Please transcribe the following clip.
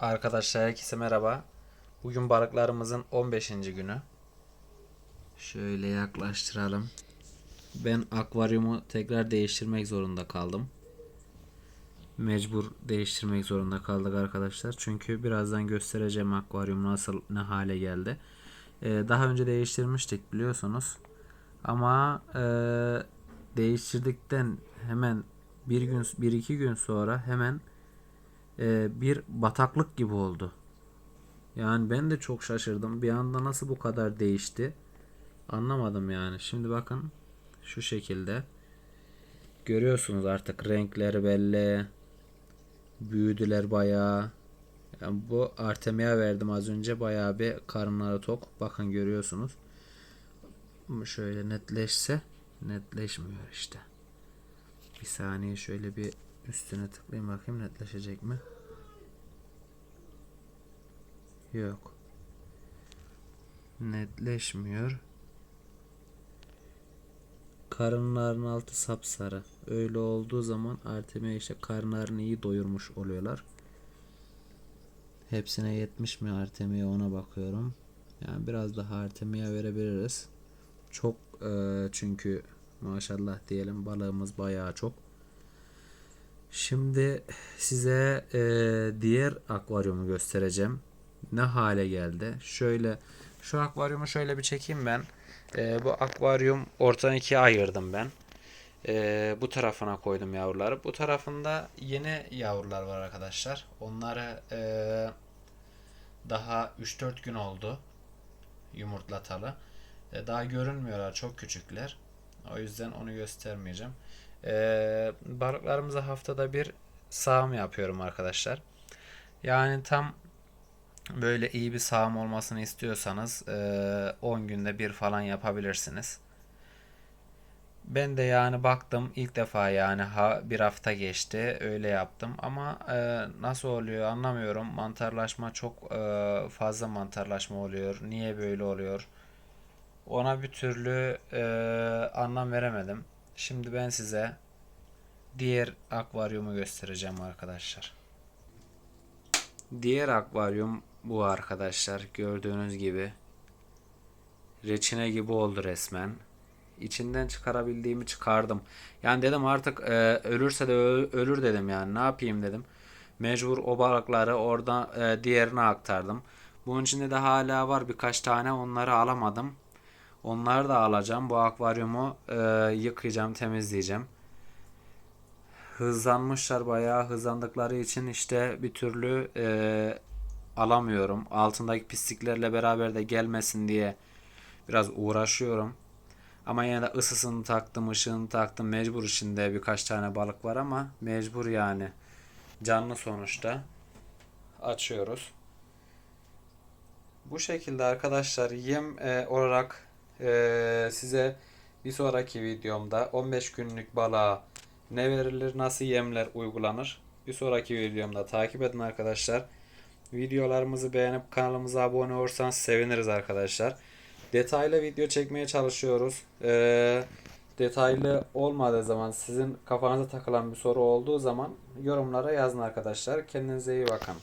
Arkadaşlar herkese merhaba. Bugün balıklarımızın 15. günü. Şöyle yaklaştıralım. Ben akvaryumu tekrar değiştirmek zorunda kaldım. Mecbur değiştirmek zorunda kaldık arkadaşlar. Çünkü birazdan göstereceğim akvaryum nasıl ne hale geldi. Ee, daha önce değiştirmiştik biliyorsunuz. Ama e, değiştirdikten hemen bir gün bir iki gün sonra hemen e, bir bataklık gibi oldu. Yani ben de çok şaşırdım. Bir anda nasıl bu kadar değişti? Anlamadım yani. Şimdi bakın şu şekilde. Görüyorsunuz artık renkleri belli. Büyüdüler bayağı. Yani bu Artemia verdim az önce bayağı bir karınları tok. Bakın görüyorsunuz. Şöyle netleşse netleşmiyor işte. Bir saniye şöyle bir üstüne tıklayayım bakayım netleşecek mi? Yok. Netleşmiyor. Karınların altı sapsarı. Öyle olduğu zaman Artemia işte karınlarını iyi doyurmuş oluyorlar. Hepsine yetmiş mi Artemia ona bakıyorum. Yani biraz daha Artemia verebiliriz. Çok e, çünkü maşallah diyelim balığımız bayağı çok. Şimdi size e, diğer akvaryumu göstereceğim. Ne hale geldi? Şöyle şu akvaryumu şöyle bir çekeyim ben. E, bu akvaryum ortadan ikiye ayırdım ben. E, bu tarafına koydum yavruları. Bu tarafında yeni yavrular var arkadaşlar. Onları e, daha 3-4 gün oldu yumurtlatalı. E, daha görünmüyorlar. Çok küçükler. O yüzden onu göstermeyeceğim. E, balıklarımıza haftada bir sağım yapıyorum arkadaşlar. Yani tam böyle iyi bir sağım olmasını istiyorsanız e, 10 günde bir falan yapabilirsiniz. Ben de yani baktım ilk defa yani ha, bir hafta geçti öyle yaptım. Ama e, nasıl oluyor anlamıyorum. Mantarlaşma çok e, fazla mantarlaşma oluyor. Niye böyle oluyor? Ona bir türlü e, anlam veremedim şimdi ben size diğer akvaryumu göstereceğim arkadaşlar diğer akvaryum bu arkadaşlar gördüğünüz gibi reçine gibi oldu resmen içinden çıkarabildiğimi çıkardım. Yani dedim artık e, ölürse de ölür dedim yani ne yapayım dedim. Mecbur o balıkları orada e, diğerine aktardım. Bunun içinde de hala var birkaç tane onları alamadım. Onları da alacağım. Bu akvaryumu e, yıkayacağım, temizleyeceğim. Hızlanmışlar bayağı hızlandıkları için işte bir türlü e, alamıyorum. Altındaki pisliklerle beraber de gelmesin diye biraz uğraşıyorum. Ama yine de ısısını taktım, ışığını taktım. Mecbur içinde birkaç tane balık var ama mecbur yani. Canlı sonuçta. Açıyoruz. Bu şekilde arkadaşlar yem e, olarak e, size bir sonraki videomda 15 günlük balığa ne verilir, nasıl yemler uygulanır. Bir sonraki videomda takip edin arkadaşlar. Videolarımızı beğenip kanalımıza abone olursanız seviniriz arkadaşlar. Detaylı video çekmeye çalışıyoruz. Ee, detaylı olmadığı zaman sizin kafanıza takılan bir soru olduğu zaman yorumlara yazın arkadaşlar. Kendinize iyi bakın.